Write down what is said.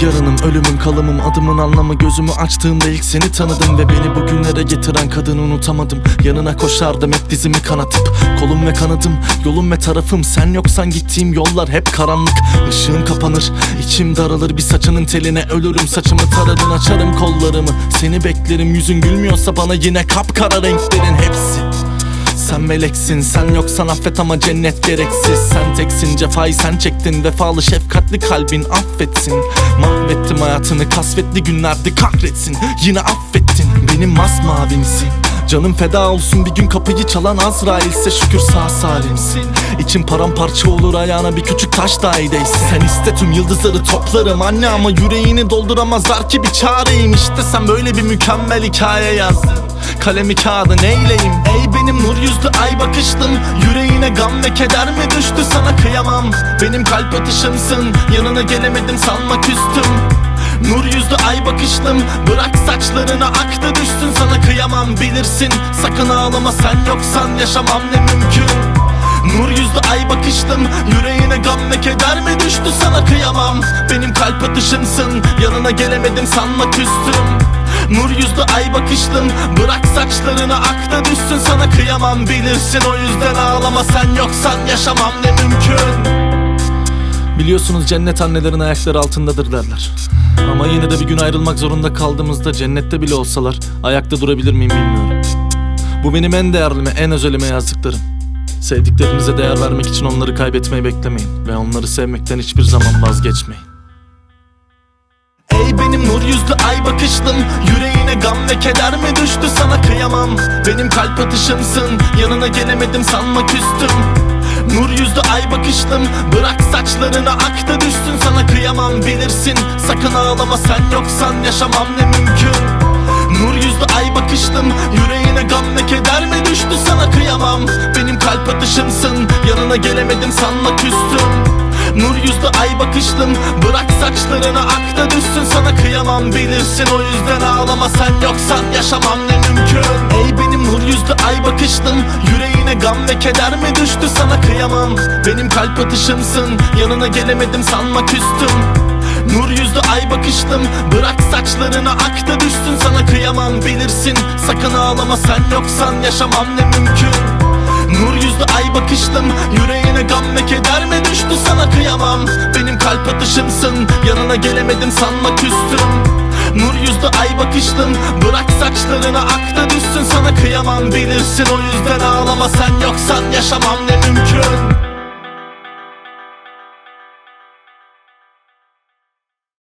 Ölümün kalımım adımın anlamı gözümü açtığımda ilk seni tanıdım Ve beni bugünlere getiren kadını unutamadım. Yanına koşardım hep dizimi kanatıp Kolum ve kanadım yolum ve tarafım Sen yoksan gittiğim yollar hep karanlık. Işığım kapanır içim daralır Bir saçının teline ölürüm. Saçımı taradın açarım kollarımı. Seni beklerim yüzün gülmüyorsa bana yine kapkara renklerin hepsi sen meleksin sen yoksan affet ama cennet gereksiz. Sen teksin cefayı sen çektin vefalı şefkatli kalbin affetsin. Mahvettim hayatını kasvetli günlerdi kahretsin. Yine affettin benim masmavimsin Canım feda olsun bir gün kapıyı çalan Azrail'se şükür sağ salimsin İçim paramparça olur ayağına bir küçük taş dahi değsin. Sen iste tüm yıldızları toplarım anne ama yüreğini dolduramazlar ki bir çareyim İşte sen böyle bir mükemmel hikaye yazdın. Kalemi kağıdı neyleyim? Ey benim nur yüzlü ay bakışlım Yüreğine gam ve keder mi düştü? Sana kıyamam Benim kalp atışımsın. Yanına gelemedim sanma küstüm Nur yüzlü ay bakışlım Bırak saçlarına aktı düşsün. Sana kıyamam Bilirsin. Sakın ağlama sen yoksan yaşamam ne mümkün. Nur yüzlü ay bakışlım Yüreğine gam ve keder mi düştü? Sana kıyamam Benim kalp atışımsın. Yanına gelemedim sanma küstüm. Nur yüzlü ay bakışlım Bırak saçlarına akta düşsün. Sana kıyamam Bilirsin. O yüzden ağlama sen yoksan yaşamam ne mümkün Biliyorsunuz cennet annelerin ayakları altındadır derler. Ama yine de bir gün ayrılmak zorunda kaldığımızda cennette bile olsalar ayakta durabilir miyim bilmiyorum. Bu benim en değerlime en özelime yazdıklarım. Sevdiklerinize değer vermek için onları kaybetmeyi beklemeyin Ve onları sevmekten hiçbir zaman vazgeçmeyin. Ey benim nur yüzlü ay bakışlım Yüreğine gam ve keder mi düştü? Sana kıyamam. Benim kalp atışımsın Yanına gelemedim sanma küstüm Nur yüzlü ay bakışlım Bırak saçlarına akta düşsün. Sana kıyamam Bilirsin. Sakın ağlama sen yoksan yaşamam ne mümkün. Nur yüzlü ay bakışlım Yüreğine gam ve keder mi düştü? Sana kıyamam Benim kalp atışımsın. Yanına gelemedim sanma küstüm. Nur yüzlü ay bakışlım Bırak saçlarına akta düşsün. Sana kıyamam Bilirsin. O yüzden ağlama sen yoksan yaşamam ne mümkün nur yüzlü ay bakışlım Yüreğine gam ve keder mi düştü? Sana kıyamam. Benim kalp atışımsın. Yanına gelemedim sanma küstüm. Nur yüzlü ay bakışlım Bırak saçlarına akta düşsün. Sana kıyamam Bilirsin. Sakın ağlama sen yoksan yaşamam ne mümkün. Nur yüzlü ay bakışlım Yüreğine gam ve keder mi düştü? Sana kıyamam. Benim kalp atışımsın. Yanına gelemedim sanma küstüm Yüzlü ay bakışlım Bırak saçlarına akta düşsün. Sana kıyamam Bilirsin. O yüzden ağlama sen yoksan yaşamam ne mümkün